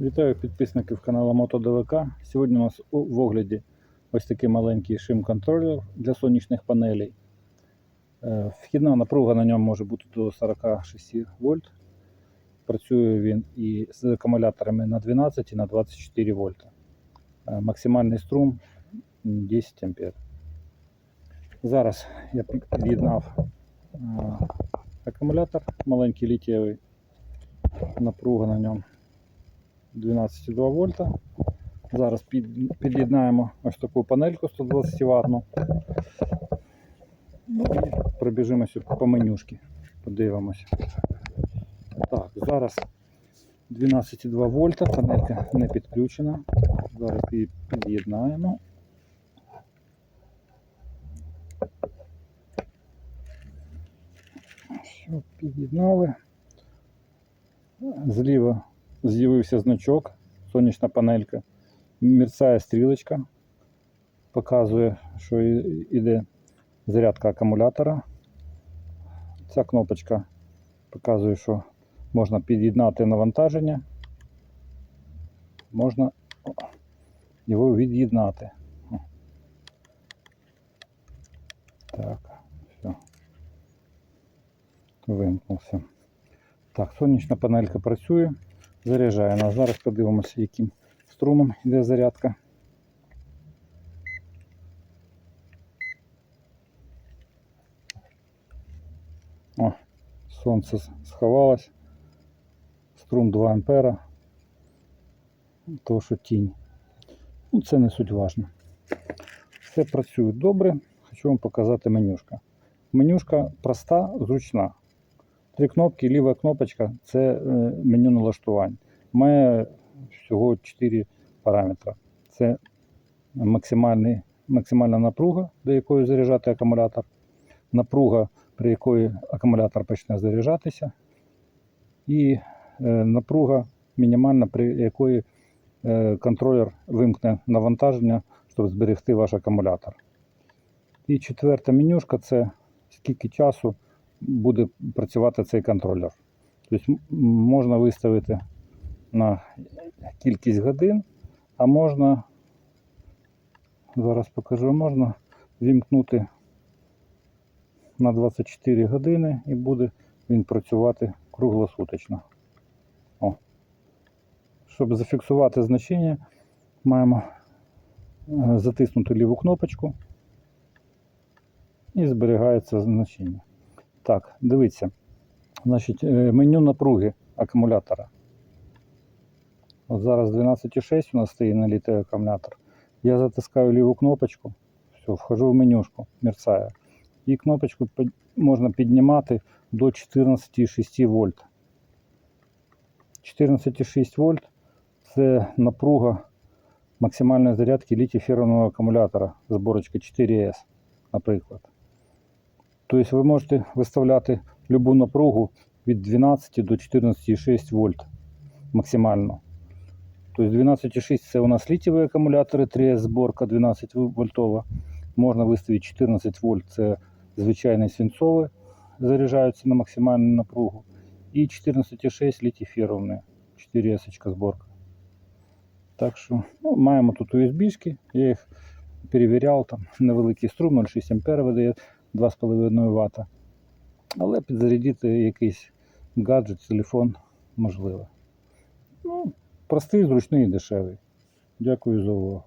Вітаю підписників каналу МотоДВК. Сьогодні у нас в огляді ось такий маленький шим-контролер для сонячних панелей. Е, Вхідна напруга на ньому може бути до 46 вольт. Працює він і з акумуляторами на 12 і на 24 вольта. Е, Максимальний струм 10 ампер. Зараз я під'єднав е, акумулятор маленький літєвий. Напруга на ньому 12,2 вольта. Зараз під, під'єднаємо ось таку панельку 120 ватну. Ну і пробіжимося по менюшки. Подивимося. Так, зараз 12,2 вольта, панелька не підключена. Зараз її під'єднаємо. Все, під'єднали. Зліва з'явився значок, сонячна панелька. Мерцає стрілочка, показує, що йде зарядка акумулятора. Ця кнопочка показує, що можна під'єднати навантаження, можна його від'єднати. Так, все. Вимкнувся. Так, сонячна панелька працює, заряджає нас. Зараз подивимося, яким струмом йде зарядка. О, сонце сховалось. Струм 2 ампера. То, що тінь. Ну, це не суть важно. Все працює добре. Хочу вам показати менюшка. Менюшка проста, зручна. Три кнопки, ліва кнопочка це е, меню налаштувань. Має всього 4 параметри. Це максимальна напруга, до якої заряджати акумулятор, напруга, при якої акумулятор почне заряджатися, і е, напруга мінімальна, при якої е, контролер вимкне навантаження, щоб зберегти ваш акумулятор. І четверта менюшка це скільки часу буде працювати цей контролер. Тобто можна виставити на кількість годин, а можна, зараз покажу, можна вімкнути на 24 години і буде він працювати круглосуточно. О. Щоб зафіксувати значення, маємо е, затиснути ліву кнопочку і зберігається значення. Так, дивіться. Значить, е, меню напруги акумулятора. От зараз 12,6 у нас стоїть налітий акумулятор. Я затискаю ліву кнопочку, все, вхожу в менюшку, мерцає. І кнопочку можна піднімати до 14,6 вольт. 14,6 вольт це напруга максимальної зарядки літій-феррового акумулятора зборочка 4С, наприклад. Тобто ви можете виставляти любу напругу від 12 до 14,6 вольт максимально. Тобто 12,6 це у нас літієві акумулятори, 3С зборка 12 вольтова. Можна виставити 14 вольт, це звичайний свинцовий, заряджаються на максимальну напругу. І 14,6 літій-ферровні, 4С зборка. Так що ну, маємо тут USB-шки, я їх перевіряв, там невеликий струм, 0,6 ампера видає 2,5 Вт. Але підзарядити якийсь гаджет, телефон можливо. Ну, простий, зручний і дешевий. Дякую за увагу.